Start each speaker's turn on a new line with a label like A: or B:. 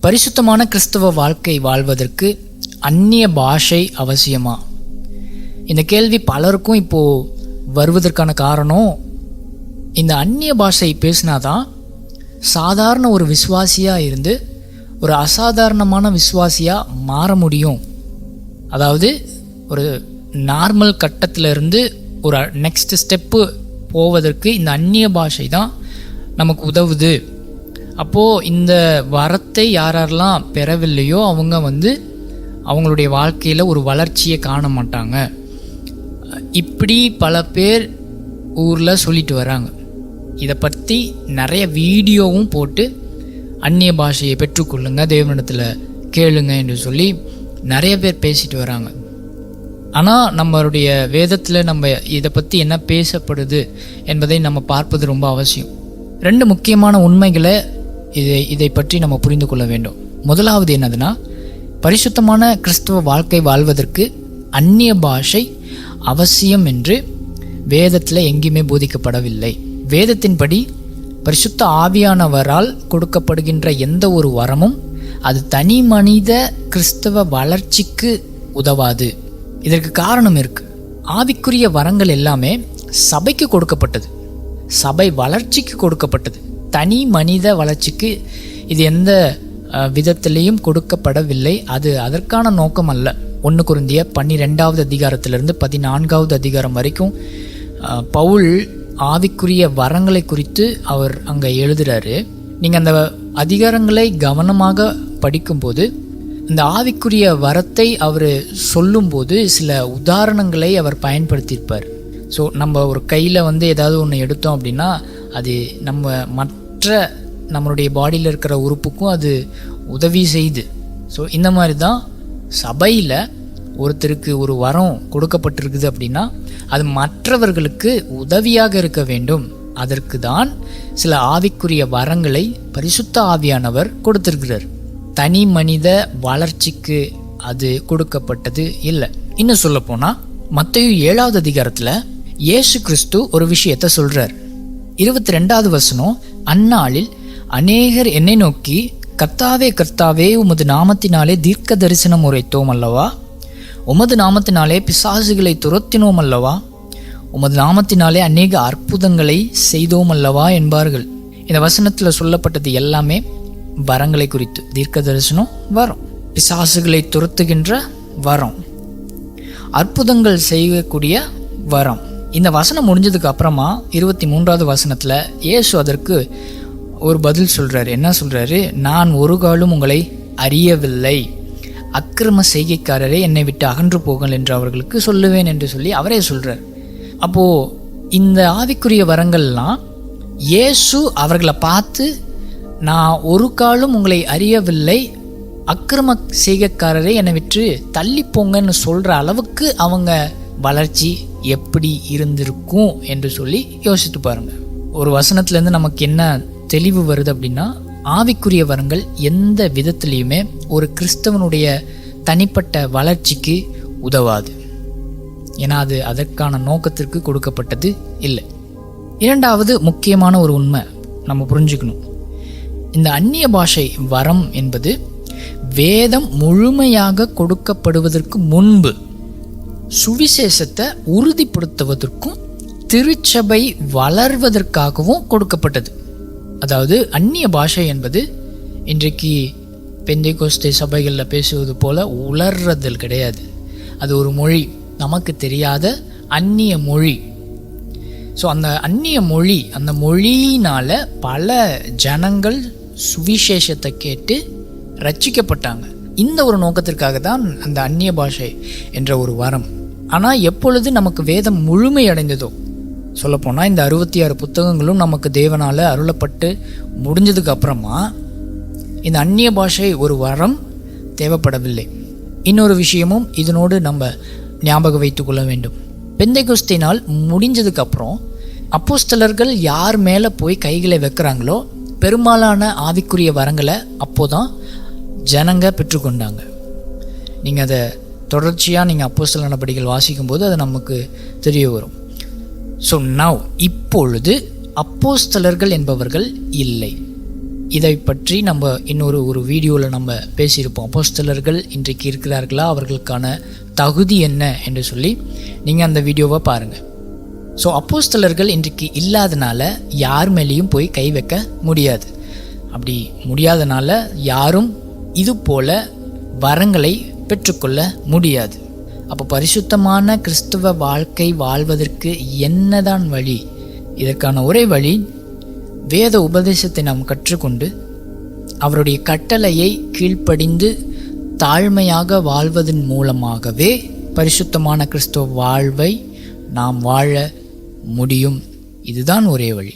A: பரிசுத்தமான கிறிஸ்தவ வாழ்க்கை வாழ்வதற்கு அந்நிய பாஷை அவசியமா? இந்த கேள்வி பலருக்கும் இப்போது வருவதற்கான காரணம் இந்த அந்நிய பாஷை பேசினாதான் சாதாரண ஒரு விசுவாசியாக இருந்து ஒரு அசாதாரணமான விசுவாசியாக மாற முடியும். அதாவது ஒரு நார்மல் கட்டத்திலிருந்து ஒரு நெக்ஸ்ட் ஸ்டெப்பு போவதற்கு இந்த அந்நிய பாஷை தான் நமக்கு உதவுது. அப்போது இந்த வரத்தை யாரெல்லாம் பெறவில்லையோ அவங்க வந்து அவங்களுடைய வாழ்க்கையில் ஒரு வளர்ச்சியை காண மாட்டாங்க. இப்படி பல பேர் ஊரில் சொல்லிட்டு வராங்க. இதை பற்றி நிறைய வீடியோவும் போட்டு அந்நிய பாஷையை பெற்றுக்கொள்ளுங்க தேவனிடத்தில் கேளுங்க என்று சொல்லி நிறைய பேர் பேசிட்டு வராங்க. ஆனால் நம்மளுடைய வேதத்தில் நம்ம இதை பற்றி என்ன பேசப்படுது என்பதை நம்ம பார்ப்பது ரொம்ப அவசியம். ரெண்டு முக்கியமான உண்மைகளை இதை இதை பற்றி நம்ம புரிந்து கொள்ள வேண்டும். முதலாவது என்னதுன்னா பரிசுத்தமான கிறிஸ்துவ வாழ்க்கை வாழ்வதற்கு அந்நிய பாஷை அவசியம் என்று வேதத்தில் எங்கேயுமே போதிக்கப்படவில்லை. வேதத்தின்படி பரிசுத்த ஆவியானவரால் கொடுக்கப்படுகின்ற எந்த ஒரு வரமும் அது தனி மனித கிறிஸ்தவ வளர்ச்சிக்கு உதவாது. இதற்கு காரணம் இருக்கு. ஆவிக்குரிய வரங்கள் எல்லாமே சபைக்கு கொடுக்கப்பட்டது. சபை வளர்ச்சிக்கு கொடுக்கப்பட்டது. தனி மனித வளர்ச்சிக்கு இது எந்த விதத்திலையும் கொடுக்கப்படவில்லை. அது அதற்கான நோக்கம் அல்ல ஒன்று குருந்திய பன்னிரெண்டாவது அதிகாரத்திலிருந்து பதினான்காவது அதிகாரம் வரைக்கும் பவுல் ஆவிக்குரிய வரங்களை குறித்து அவர் அங்கே எழுதுறாரு. நீங்கள் அந்த அதிகாரங்களை கவனமாக படிக்கும்போது இந்த ஆவிக்குரிய வரத்தை அவர் சொல்லும்போது சில உதாரணங்களை அவர் பயன்படுத்தியிருப்பார். ஸோ நம்ம ஒரு கையில் வந்து ஏதாவது ஒன்று எடுத்தோம் அப்படின்னா அது நம்ம மற்ற மற்ற நம்மளுடைய பாடியில் இருக்கிற உறுப்புக்கும் அது உதவி செய்து. ஸோ இந்த மாதிரி தான் சபையில் ஒருத்தருக்கு ஒரு வரம் கொடுக்கப்பட்டிருக்குது அப்படின்னா அது மற்றவர்களுக்கு உதவியாக இருக்க வேண்டும். அதற்கு தான் சில ஆவிக்குரிய வரங்களை பரிசுத்த ஆவியானவர் கொடுத்திருக்கிறார். தனி மனித வளர்ச்சிக்கு அது கொடுக்கப்பட்டது இல்லை. இன்னும் சொல்லப்போனால் மற்றையும் மத்தையும் ஏழாவது அதிகாரத்தில் இயேசு கிறிஸ்து ஒரு விஷயத்த சொல்கிறார் இருபத்தி ரெண்டாவது வசனம் அந்நாளில் அநேகர் என்னை நோக்கி கர்த்தாவே கர்த்தாவே உமது நாமத்தினாலே தீர்க்க தரிசனம் உரைத்தோம் அல்லவா? உமது நாமத்தினாலே பிசாசுகளை துரத்தினோம் அல்லவா? உமது நாமத்தினாலே அநேக அற்புதங்களை செய்தோம் அல்லவா? என்பார்கள். இந்த வசனத்தில் சொல்லப்பட்டது எல்லாமே வரங்களை குறித்து. தீர்க்க தரிசனம் வரம். பிசாசுகளை துரத்துகின்ற வரம். அற்புதங்கள் செய்யக்கூடிய வரம். இந்த வசனம் முடிஞ்சதுக்கு அப்புறமா இருபத்தி மூன்றாவது வசனத்தில் இயேசு அதற்கு ஒரு பதில் சொல்கிறாரு என்ன சொல்கிறாரு நான் ஒரு காலும் உங்களை அறியவில்லை. அக்கிரம செய்கைக்காரரே என்னை விட்டு அகன்று போங்கள் என்று அவர்களுக்கு சொல்லுவேன் என்று சொல்லி அவரே சொல்கிறார் அப்போது இந்த ஆவிக்குரிய வரங்கள்லாம் இயேசு அவர்களை பார்த்து நான் ஒரு காலும் உங்களை அறியவில்லை அக்கிரம செய்கைக்காரரே என்னை விட்டு தள்ளி போங்கன்னு சொல்கிற அளவுக்கு அவங்க வளர்ச்சி எப்படி இருந்திருக்கும் என்று சொல்லி யோசித்து பாருங்கள் ஒரு வசனத்துலேருந்து நமக்கு என்ன தெளிவு வருது அப்படின்னா ஆவிக்குரிய வரங்கள் எந்த விதத்துலேயுமே ஒரு கிறிஸ்தவனுடைய தனிப்பட்ட வளர்ச்சிக்கு உதவாது. ஏன்னா அது அதற்கான நோக்கத்திற்கு கொடுக்கப்பட்டது இல்லை. இரண்டாவது முக்கியமான ஒரு உண்மை நம்ம புரிஞ்சுக்கணும். இந்த அந்நிய பாஷை வரம் என்பது வேதம் முழுமையாக கொடுக்கப்படுவதற்கு முன்பு சுவிசேஷத்தை உறுதிப்படுத்துவதற்கும் திருச்சபை வளர்வதற்காகவும் கொடுக்கப்பட்டது. அதாவது அந்நிய பாஷை என்பது இன்றைக்கு பெந்தைகோஸ்தே சபைகளில் பேசுவது போல உலர்றதில் கிடையாது. அது ஒரு மொழி நமக்கு தெரியாத அந்நிய மொழி. ஸோ அந்த அந்நிய மொழி அந்த மொழியினால் பல ஜனங்கள் சுவிசேஷத்தை கேட்டு ரட்சிக்கப்பட்டாங்க. இந்த ஒரு நோக்கத்திற்காக தான் அந்த அந்நிய பாஷை என்ற ஒரு வரம். ஆனால் எப்பொழுது நமக்கு வேதம் முழுமை அடைந்ததோ சொல்லப்போனால் இந்த அறுபத்தி ஆறு புத்தகங்களும் நமக்கு தேவனால் அருளப்பட்டு முடிஞ்சதுக்கு அப்புறமா இந்த அந்நிய பாஷை ஒரு வரம் தேவைப்படவில்லை. இன்னொரு விஷயமும் இதனோடு நம்ம ஞாபகம் வைத்துக்கொள்ள வேண்டும். பெந்தை நாள் முடிஞ்சதுக்கப்புறம் அப்போஸ்தலர்கள் யார் மேலே போய் கைகளை வைக்கிறாங்களோ பெரும்பாலான ஆவிக்குரிய வரங்களை அப்போதான் ஜனங்க பெற்றுக்கொண்டாங்க. நீங்கள் அதை தொடர்ச்சியாக நீங்கள் அப்போஸ்தல நடவடிக்கைகள் வாசிக்கும்போது அது நமக்கு தெரிய வரும். ஸோ நவ் இப்பொழுது அப்போஸ்தலர்கள் என்பவர்கள் இல்லை. இதை பற்றி நம்ம இன்னொரு ஒரு வீடியோவில் நம்ம பேசியிருப்போம். அப்போஸ்தலர்கள் இன்றைக்கு இருக்கிறார்களா? அவர்களுக்கான தகுதி என்ன? என்று சொல்லி நீங்கள் அந்த வீடியோவை பாருங்கள் ஸோ அப்போஸ்தலர்கள் இன்றைக்கு இல்லாதனால யார் மேலேயும் போய் கை வைக்க முடியாது. அப்படி முடியாதனால யாரும் இது போல் வரங்களை பெற்றுக்கொள்ள முடியாது. அப்போ பரிசுத்தமான கிறிஸ்துவ வாழ்க்கை வாழ்வதற்கு என்னதான் வழி? இதற்கான ஒரே வழி வேத உபதேசத்தை நாம் கற்றுக்கொண்டு அவருடைய கட்டளையை கீழ்ப்படிந்து தாழ்மையாக வாழ்வதன் மூலமாகவே பரிசுத்தமான கிறிஸ்துவ வாழ்வை நாம் வாழ முடியும். இதுதான் ஒரே வழி.